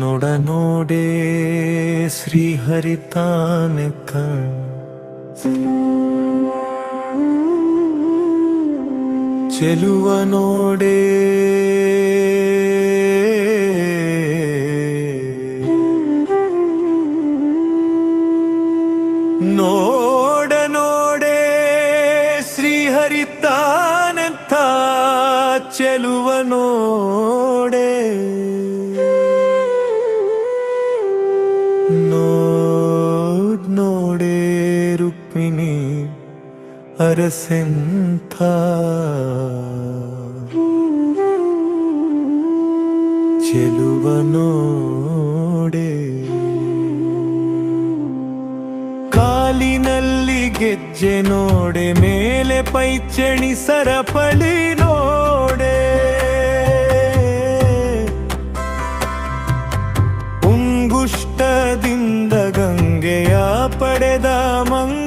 ನೋಡ ನೋಡೆ ಶ್ರೀಹರಿತಾನ ಚೆಲುವ ನೋಡೆ ನೋಡ ನೋಡೆ ಶ್ರೀಹರಿತಾನಂತ ನೋಡ್ ರುಕ್ಮಿಣಿ ಅರಸೆಂಥ. ಚೆಲುವ ನೋಡೆ. ಕಾಲಿನಲ್ಲಿ ಗೆಜ್ಜೆ ನೋಡೆ ಮೇಲೆ ಪೈಚಣಿ ಸರಪಳಿ ನೋಡೆ. ಉಂಗುಷ್ಟದಿಂದ गया पड़दा मंग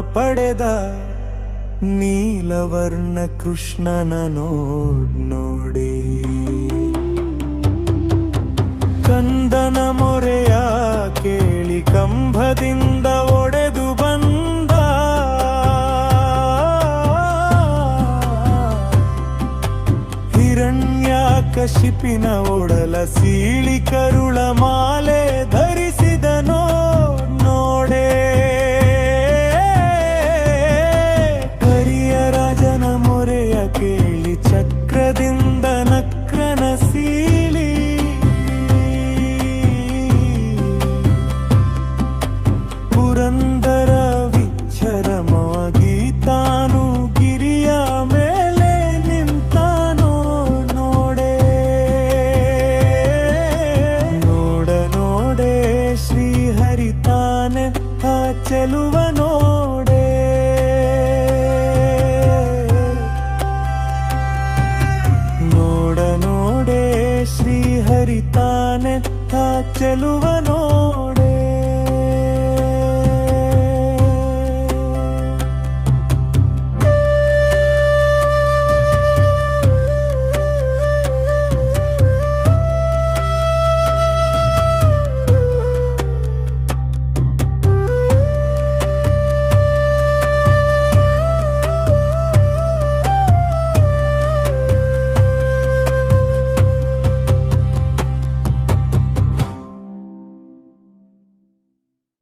ಪಡೆದ ನೀಲವರ್ಣ ಕೃಷ್ಣನ ನೋಡ್ ನೋಡಿ. ಕಂದನ ಮೊರೆಯ ಕೇಳಿ ಕಂಬದಿಂದ ಒಡೆದು ಬಂದ ಹಿರಣ್ಯಾಕಶಿಪಿನ ಒಡಲ ಸೀಳಿ ಕರುಳ ಮಾಲೆ ಧರಿಸಿದನೋ ಚೆಲುವ ನೋಡೆ. ನೋಡ ನೋಡೆ ಶ್ರೀಹರಿತಾನೆ ಆ ಚೆಲುವ